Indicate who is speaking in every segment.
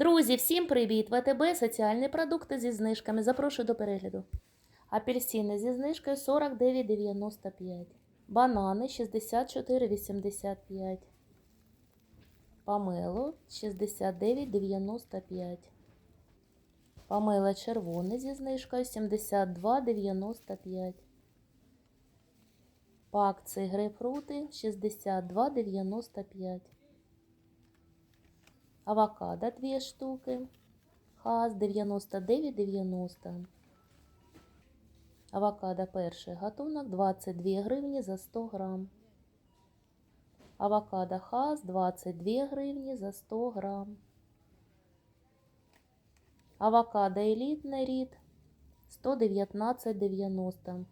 Speaker 1: Друзі, всім привіт! ВТБ соціальні продукти зі знижками. Запрошую до перегляду. Апельсини зі знижкою 49,95. Банани 64,85. Памело 69,95. Памела червоний зі знижкою 72,95. По акції грейпфрути 62,95. Авокадо 2 штуки. Хас 99,90. Авокадо перший гатунок 22 гривні за 100 грам. Авокадо хас 22 гривні за 100 грам. Авокадо елітний рід 119,90.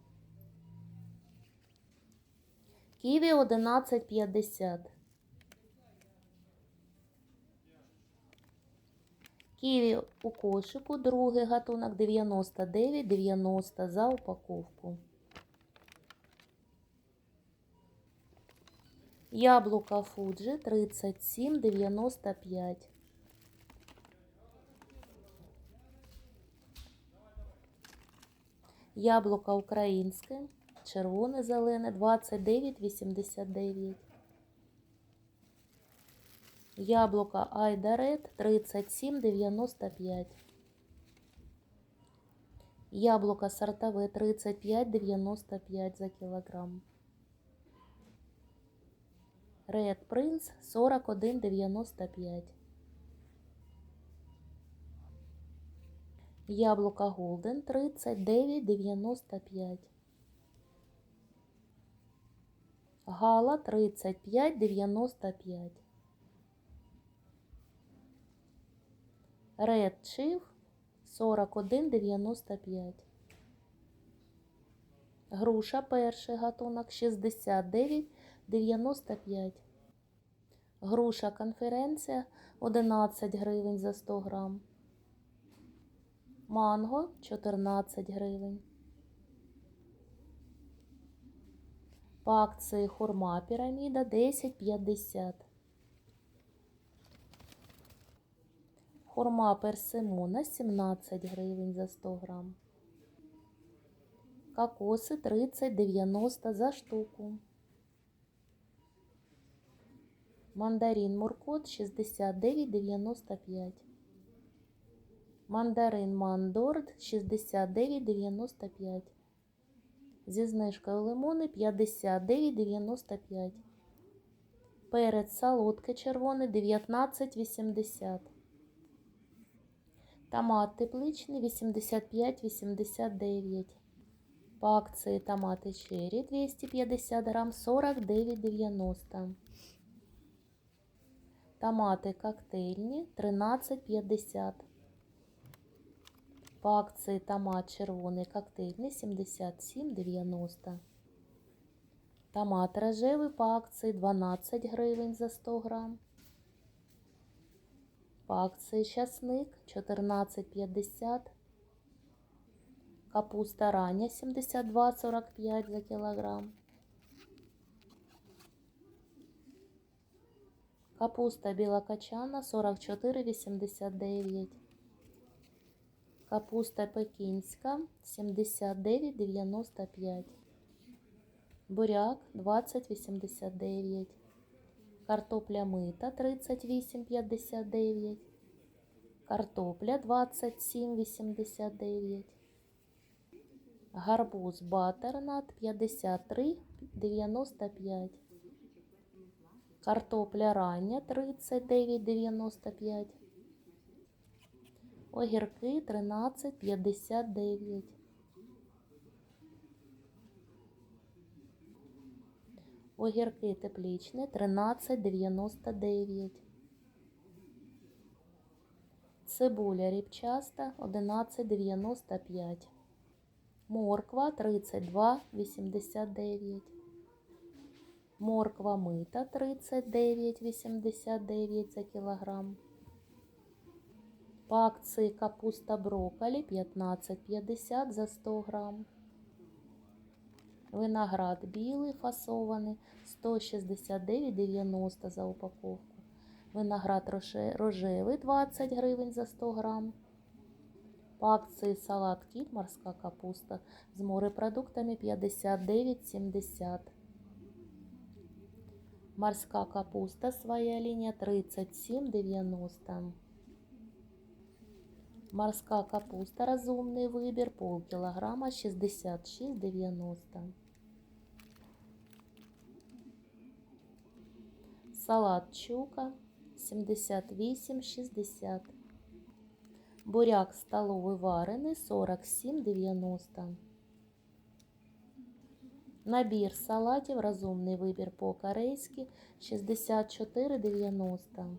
Speaker 1: Ківі 11,50. Ківі у кошику, другий гатунок 99,90 за упаковку. Яблука Фуджи 37,95. Яблука українське, червоне зелене 29,89. Яблука Айдарет 37,95. Яблука сортове 35,95 за кілограм. Red Prince 41,95. Яблука Golden 39,95. Гала 35,95. Red Chief 41,95. Груша перший гатунок 69,95. Груша конференція 11 гривень за 100 грам. Манго 14 гривень. По акції хурма піраміда 10,50. Хурма персимона 17 гривень за 100 грам. Кокоси 30,90 за штуку. Мандарин Муркот 69,95. Мандарин Мандорд 69,95. Зі знижкою лимони 59,95. Перець солодкий червоний 19,80. Томат тепличний 85,89. По акції томати черрі 250 грам 49,90. Томати коктейльні 13,50. По акції томат червоний коктейльний 77,90. Томат рожевий по акції 12 гривень за 100 грам. По акції часник 14,50. Капуста рання 72,45 за кілограм. Капуста білокачана 44,89. Капуста пекінська 79,95. Буряк 20,89. Картопля мита 38,59. Картопля 27,89. Гарбуз батернат 53,95. Картопля рання 39,95. Огірки 13,59. Огірки теплічні 13,99. Цибуля ріпчаста 11,95. Морква 32,89. Морква мита 39,89 за кілограм. По капуста брокколі 15,50 за 100 грам. Виноград білий фасований 169,90 за упаковку. Виноград рожевий 20 гривень за 100 грам. По акції салат кіт, морська капуста з морепродуктами 59,70. Морська капуста своя лінія 37,90. Морська капуста розумний вибір полкілограма 66,90. Салат чука 78,60. Буряк столовий варений 47,90. Набір салатів розумний вибір по-корейськи 64,90.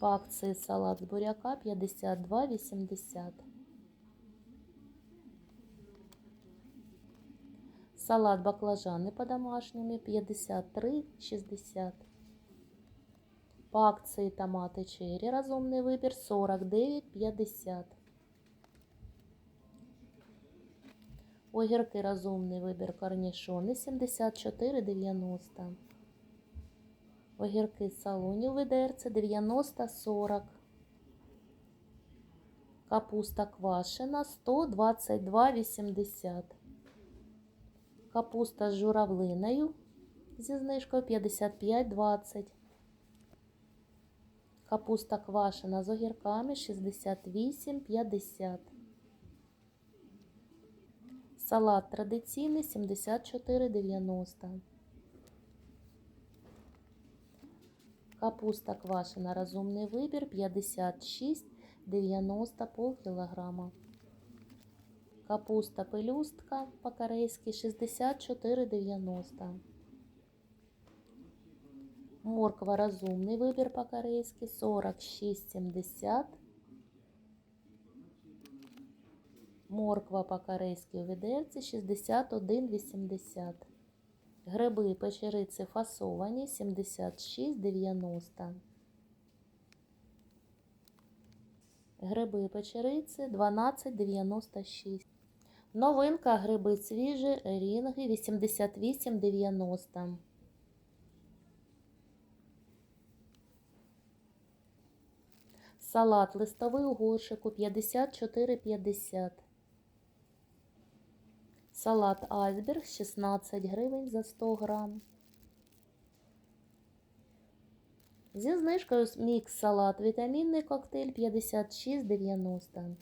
Speaker 1: По акції салат з буряка 52,80. Салат баклажани по-домашньому 53,60. По акції томати черрі розумний вибір 49,50. Огірки розумний вибір корнішони 74,90. Огірки салоні ведерці 90,40. Капуста квашена 122,80. Капуста з журавлиною зі знижкою 55,20. Капуста квашена з огірками 68,50. Салат традиційний 74,90. Капуста квашена розумний вибір 56,90 пол кілограма. Капуста пелюстка по-корейськи 64,90. Морква розумний вибір по-корейськи 46,70. Морква по-корейськи у відерці 61,80. Гриби печериці фасовані 76,90. Гриби печериці 12,96. Новинка гриби свіжі рінги 88,90. Салат листовий у горшику 54,50. Салат айсберг 16 гривень за 100 грам. Зі знижкою мікс салат вітамінний коктейль 56,90.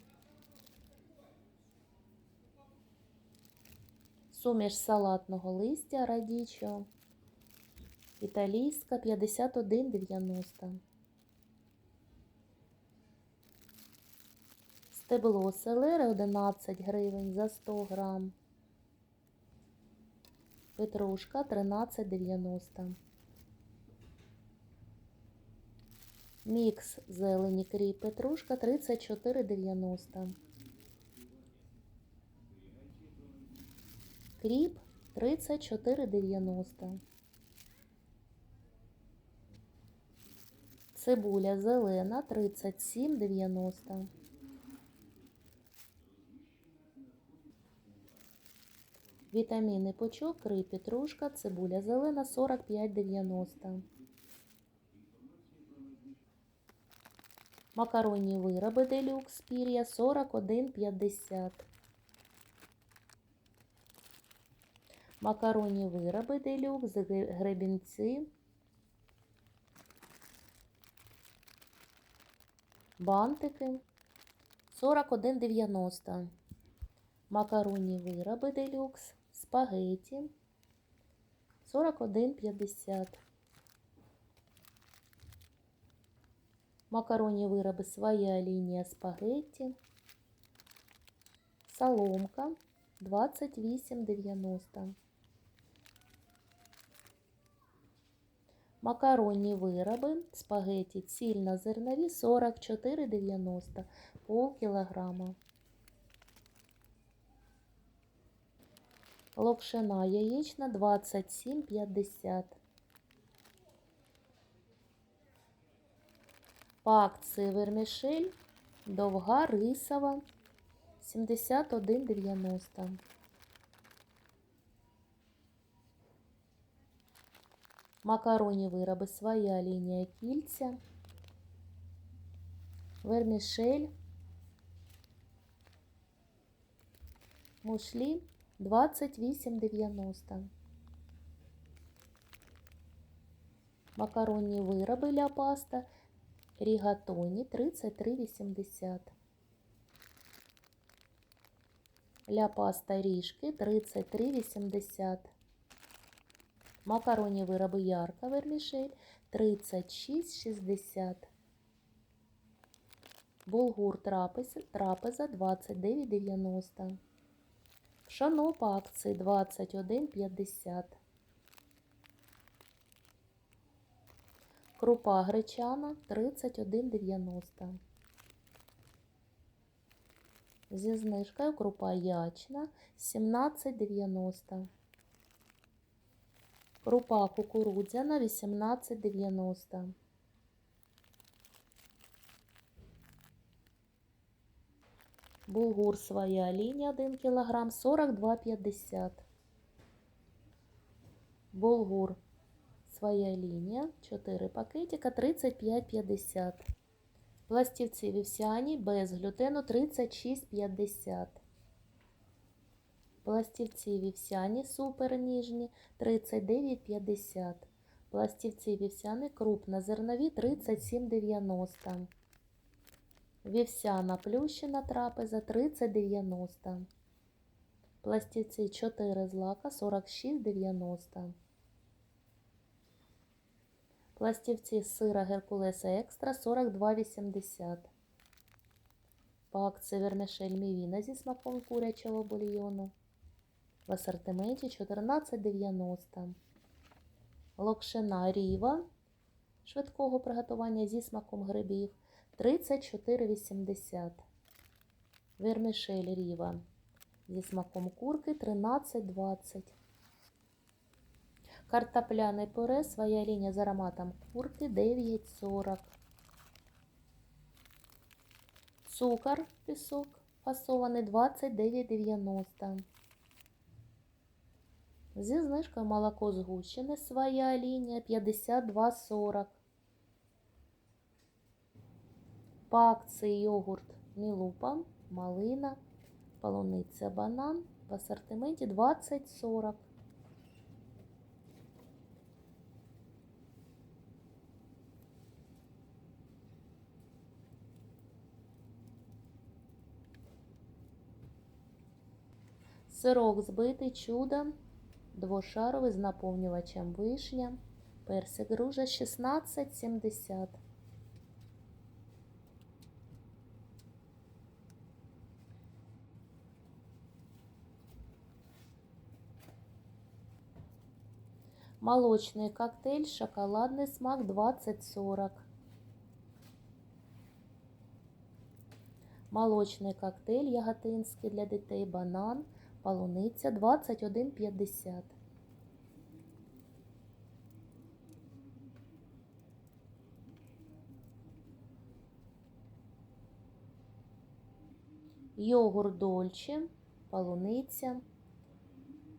Speaker 1: Суміш салатного листя радічо. Італійська 51,90. Стебло селери 11 гривень за 100 грам. Петрушка 13,90. Мікс зелені кріп петрушка 34,90. Кріп 34,90. Цибуля зелена 37,90. Вітаміни пучок, кріп, петрушка, цибуля зелена 45,90. Макаронні вироби делюкс пір'я 41,50. Макаронні вироби делюкс гребінці. Бантики 41,90. Макаронні вироби делюкс, спагеті 41,50. Макаронні вироби своя лінія спагетті. Соломка 28,90. Макаронні вироби спагеті цільнозернові 44,90 пол кілограма. Локшина яєчна 27,50. По акції вермішель довга рисова 71,90. Макаронні вироби своя лінія кільця. Вермішель. Мушлі 28,90. Макаронні вироби ля паста рігатоні 33,80. Ля паста ріжки 33,80. Макаронні вироби ярка вермішель 36,60. Булгур трапеза, трапеза 29,90. Пшоно по акції 21,50. Крупа гречана 31,90. Зі знижкою крупа ячна 17,90. Крупа кукурудзяна 18,90. Булгур своя лінія 1 кг 42,50. Булгур своя лінія 4 пакетика 35,50. Пластівці вівсяні без глютену 36,50. Пластівці вівсяні супер ніжні 39,50. Пластівці вівсяні крупнозернові 37,90. Вівсяна плющина трапеза 30,90. Пластівці 4 злака 46,90. Пластівці сира Геркулеса Екстра 42,80. По акції вермішель мівіна зі смаком курячого бульйону. В асортименті 14,90. Локшина Ріва швидкого приготування зі смаком грибів 34,80. Вермішель Ріва зі смаком курки 13,20. Картопляне пюре, своя лінія з ароматом курки 9,40. Цукор, пісок фасований 29,90. Зі знижкою молоко згущене, своя лінія 52,40. По акції йогурт Мілупа, малина, полуниця, банан в асортименті 20,40. Сирок збитий чудо, двошаровий з наповнювачем вишня, персик гружа 16,70. Молочний коктейль, шоколадний смак 20,40. Молочний коктейль яготинський для дітей банан, полуниця 21,50. Йогурт Дольче, полуниця,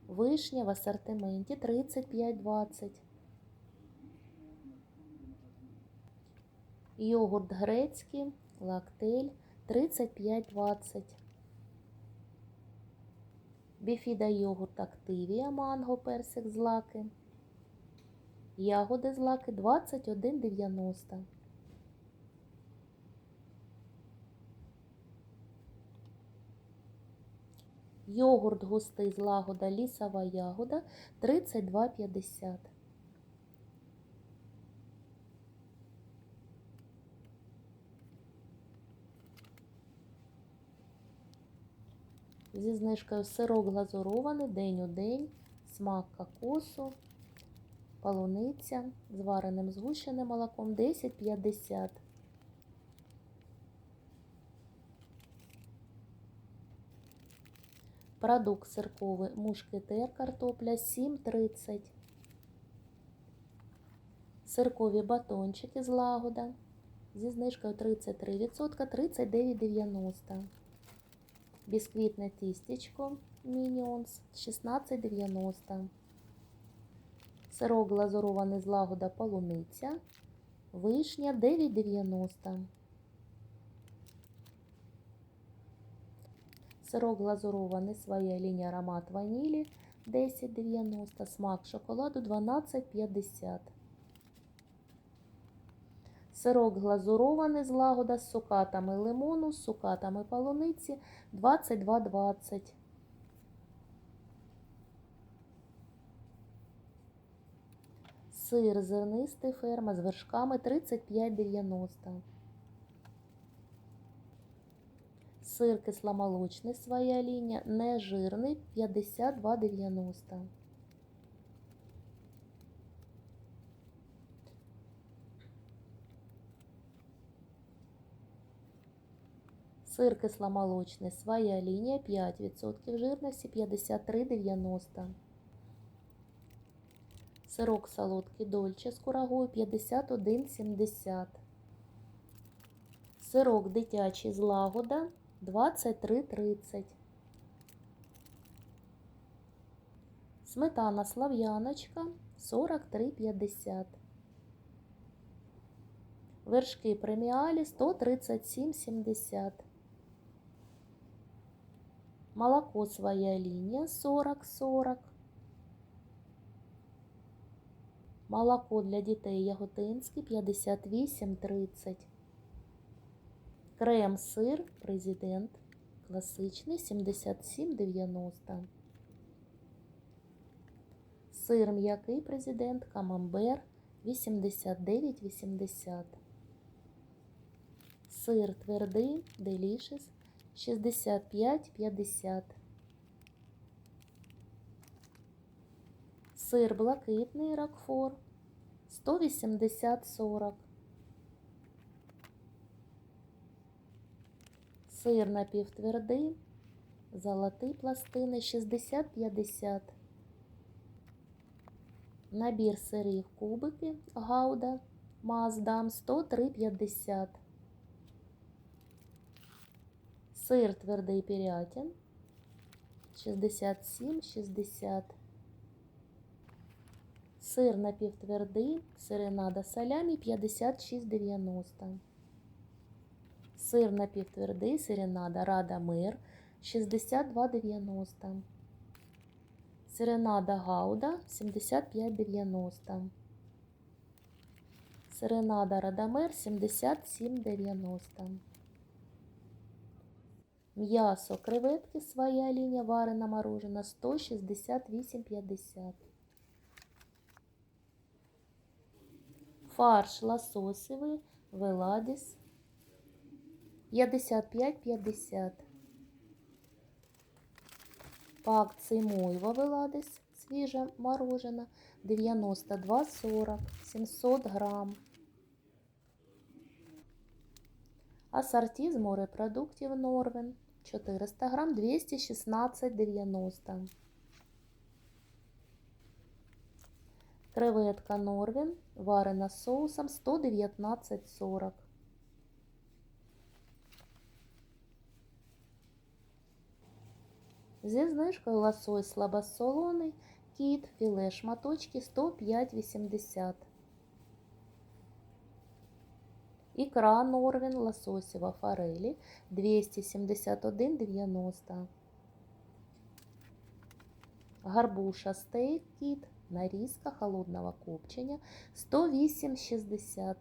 Speaker 1: вишня в асортименті 35,20. Йогурт грецький, лактель 35,20. Біфіда йогурт Активія, манго, персик злаки. Ягоди злаки 21,90. Йогурт густий злагода лісова ягода 32,50. Зі знижкою сирок глазурований день у день, смак кокосу, полуниця з вареним згущеним молоком 10,50. Продукт сирковий мушкетер картопля 7,30. Сиркові батончики з лагода зі знижкою 33%, 39,90. Бісквітне тістечко Мініонс 16,90. Сирок глазурований злагода полуниця. Вишня 9,90. Сирок глазурований своя лінія аромат ванілі 10,90. Смак шоколаду 12,50. Сирок глазурований злагода з сукатами лимону, з сукатами полуниці 22,20. Сир зернистий ферма з вершками 35,90. Сир кисломолочний своя лінія, нежирний 52,90. Сир кисломолочний своя лінія 5% жирності 53,90. Сирок солодкий дольче з курагою 51,70. Сирок дитячий з лагода 23,30. Сметана слав'яночка 43,50. Вершки преміалі 137,70. Молоко своя лінія 40,40. Молоко для дітей Яготинське 58,30. Крем сир президент класичний 77,90. Сир м'який президент камамбер 89,80. Сир твердий делішес 65,50. Сир блакитний ракфор 180,40. Сир напівтвердий, золотий пластини 60-50. Набір сирів кубики Гауда Маздам 103,50. Сир твердий пірятін 67,60. Сир напівтвердий, сиренада салямі 56,90. Сир напівтвердий, сиренада Рада Мир 62,90. Сиренада Гауда 75,90. Сиренада Радамер 77,90. М'ясо креветки своя лінія варена морожена 168,50. Фарш лососевий Веладіс 55,50. По акції Мойва Веладіс свіжа морожена 92,40 700 грам. Ассорті з морепродуктів Норвен 400 грам 216,90. Креветка Норвен варена з соусом 119,40. Зі знижкою лосось слабосолоний, кіт, філе шматочки 105,80. Ікра Норвен лососєва форелі 271,90. Гарбуша стейк кіт нарізка холодного копчення 108,60.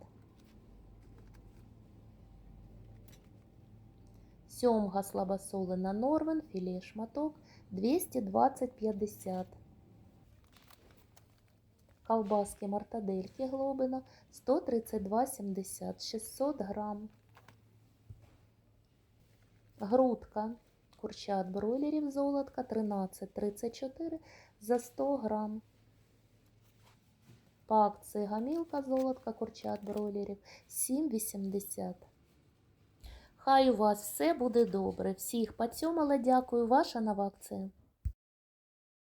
Speaker 1: Сьомга слабосолена Норвен, філе шматок 220,50. Колбаски мартадельки Глобина 132,70 600 грам. Грудка курчат бройлерів золотка 13,34 за 100 грам. По акції гамілка золотка курчат бройлерів 7,80. Хай у вас все буде добре. Всіх поцьомала, дякую. Ваша нова акція.